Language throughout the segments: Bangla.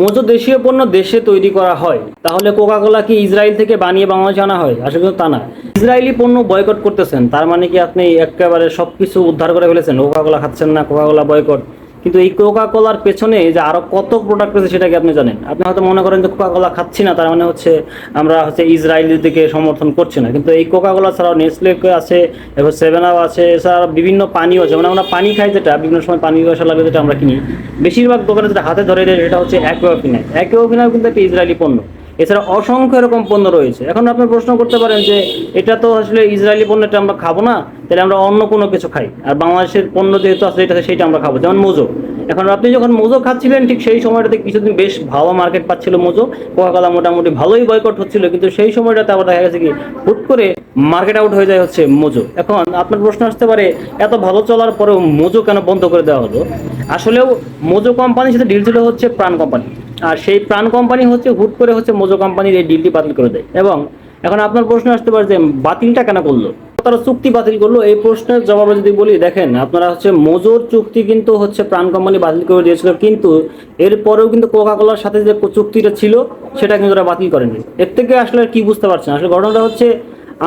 মোজো দেশীয় পণ্য দেশে তৈরি করা হয়, তাহলে কোকাকোলা কি ইসরায়েল থেকে বানিয়ে বাংলাদেশে আনা হয়? আসলে তা না। ইসরায়েলি পণ্য বয়কট করতেছেন, তার মানে কি আপনি একেবারে সবকিছু উদ্ধার করে ফেলেছেন? কোকাকোলা খাচ্ছেন না কোকাকোলা বয়কট কিন্তু এই কোকা কোলার পেছনে যে আরও কত প্রোডাক্ট আছে সেটাকে আপনি জানেন? আপনি হয়তো মনে করেন যে কোকা কোলা খাচ্ছি না, তার মানে হচ্ছে আমরা হচ্ছে ইসরায়েলের দিকে সমর্থন করছি না। কিন্তু এই কোকা কোলা ছাড়াও নেসলে আছে এবার সেভেন আপ আছে, এছাড়া বিভিন্ন পানীয় আছে। মানে আমরা পানি খাই যেটা, বিভিন্ন সময় পানি পয়সা লাগে যেটা আমরা কিনি। বেশিরভাগ দোকানে যেটা হাতে ধরে সেটা হচ্ছে অ্যাকোয়াফিনাই অ্যাকোয়াফিনাই কিন্তু একটা ইসরায়েলি পণ্য। এছাড়া অসংখ্য এরকম পণ্য রয়েছে। এখন আপনি প্রশ্ন করতে পারেন যে, এটা তো আসলে ইসরায়েলি পণ্যটা আমরা খাব না, তাহলে আমরা অন্য কোনো কিছু খাই। আর বাংলাদেশের পণ্য যেহেতু আছে, এটা সেটা আমরা খাব। যেমন মোজো। এখন আপনি যখন মোজো খাচ্ছিলেন, ঠিক সেই সময়টাতে কিছুদিন বেশ ভালো মার্কেট পাচ্ছিল মোজো। কোকাকোলা মোটামুটি ভালোই বয়কট হচ্ছিল, কিন্তু সেই সময়টাতে আবার দেখা গেছে কি, হুট করে মার্কেট আউট হয়ে যায় হচ্ছে মোজো। এখন আপনার প্রশ্ন আসতে পারে, এত ভালো চলার পরেও মোজো কেন বন্ধ করে দেওয়া হলো? আসলেও মোজো কোম্পানির সাথে ডিল ছিল হচ্ছে প্রাণ কোম্পানি আর সেই প্রাণ কোম্পানি হচ্ছে, হুট করে হচ্ছে মোজো কোম্পানির এই ডিলটি বাতিল করে দেয়। এবং এখন আপনার প্রশ্ন আসতে পারে যে, বাতিলটা কেন করল? তারা চুক্তি বাতিল করল, এই প্রশ্নের জবাবে যদি বলি, দেখেন, আপনারা হচ্ছে মোজোর চুক্তি কিন্তু হচ্ছে প্রাণ কোম্পানি বাতিল করে দিয়েছিল, কিন্তু এরপরেও কিন্তু কোকা কোলার সাথে যে চুক্তিটা ছিল, সেটা কিন্তু ওরা বাতিল করেনি। এর থেকে আসলে কি বুঝতে পারছেন? আসলে ঘটনাটা হচ্ছে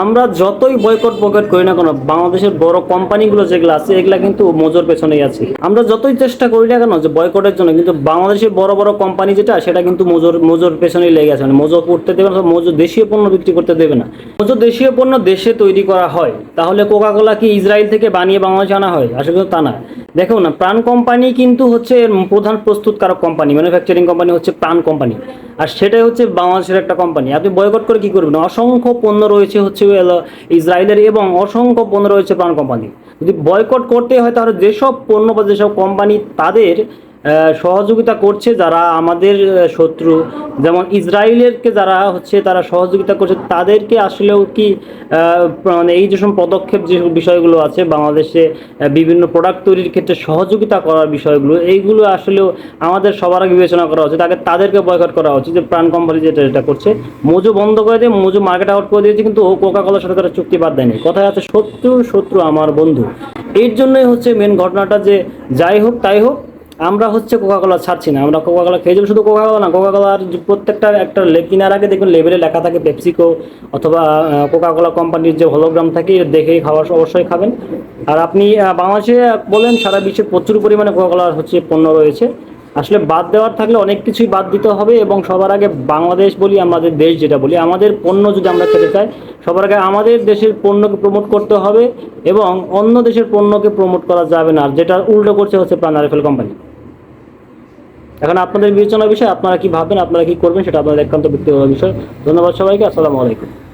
আমরা যতই বয়কট বয়কট করি না কেন, বাংলাদেশের বড় কোম্পানিগুলো যেগুলো আছে, এগুলা কিন্তু মজুর পেছনেই আছে। আমরা যতই চেষ্টা করি না কেন যে বয়কটের জন্য, কিন্তু বাংলাদেশের বড় বড় কোম্পানি যেটা, সেটা কিন্তু মোজোর মোজোর পেছনেই লেগে আছে। মানে মোজো করতে দেবে না, মজুর দেশীয় পণ্য বিক্রি করতে দেবে না। মজুর দেশীয় পণ্য দেশে তৈরি করা হয়, তাহলে কোকাকোলা কি ইসরায়েল থেকে বানিয়ে বাংলাদেশে আনা হয়? আসলে তা না। দেখো না, প্রাণ কোম্পানি কিন্তু হচ্ছে প্রধান প্রস্তুতকারক কোম্পানি ম্যানুফ্যাকচারিং কোম্পানি হচ্ছে প্রাণ কোম্পানি আর সেটাই হচ্ছে বাংলাদেশের একটা কোম্পানি আপনি বয়কট করে কী করবেন? অসংখ্য পণ্য রয়েছে হচ্ছে ইসরায়েলের এবং অসংখ্য পণ্য রয়েছে প্রাণ কোম্পানি যদি বয়কট করতে হয় তাহলে যেসব পণ্য বা যেসব কোম্পানি তাদের সহযোগিতা করছে যারা আমাদের শত্রু। যেমন ইসরায়েলেরকে যারা হচ্ছে তারা সহযোগিতা করছে, তাদেরকে আসলেও কি মানে এই যেসব পদক্ষেপ যে বিষয়গুলো আছে, বাংলাদেশে বিভিন্ন প্রোডাক্ট তৈরির ক্ষেত্রে সহযোগিতা করার বিষয়গুলো, এইগুলো আসলেও আমাদের সবার আগে বিবেচনা করা উচিত। আগে তাদেরকে বয়কট করা উচিত যে প্রাণ কোম্পানি যেটা যেটা করছে। মজু বন্ধ করে দিয়ে, মজু মার্কেট আউট করে দিয়েছে, কিন্তু ও কোকা কলার সাথে তারা চুক্তি বাদ দেয়নি। কথায় আছে, শত্রু শত্রু আমার বন্ধু। এর জন্যই হচ্ছে মেন ঘটনাটা যে, যাই হোক, তাই হোক আমরা হচ্ছে কোকা কোলা ছাড়ছি না, আমরা কোকা কোলা খেয়ে যাব, শুধু কোকা কোলা না কোকা কোলার প্রত্যেকটা একটা কেনার আগে দেখবেন লেবেলে লেখা থাকে পেপসিকো অথবা কোকা কোলা কোম্পানির যে হলোগ্রাম থাকে দেখেই খাওয়া অবশ্যই খাবেন। আর আপনি বাংলাদেশে বলেন, সারা বিশ্বে প্রচুর পরিমাণে কোকা কোলার হচ্ছে পণ্য রয়েছে। আসলে বাদ দেওয়ার থাকলে অনেক কিছুই বাদ দিতে হবে এবং সবার আগে বাংলাদেশ বলি, আমাদের দেশ যেটা বলি, আমাদের পণ্য যদি আমরা খেতে চাই, সবার আগে আমাদের দেশের পণ্যকে প্রমোট করতে হবে এবং অন্য দেশের পণ্যকে প্রমোট করা যাবে না। যেটা উল্টো করছে হচ্ছে প্রাণ আরএফএল কোম্পানি এখন আপনাদের বিবেচনা বিষয় আপনারা কি ভাবেন আপনারা কি করবেন সেটা আপনাদের একান্ত ব্যক্তিগত বিষয়। ধন্যবাদ সবাইকে, আসসালামু আলাইকুম।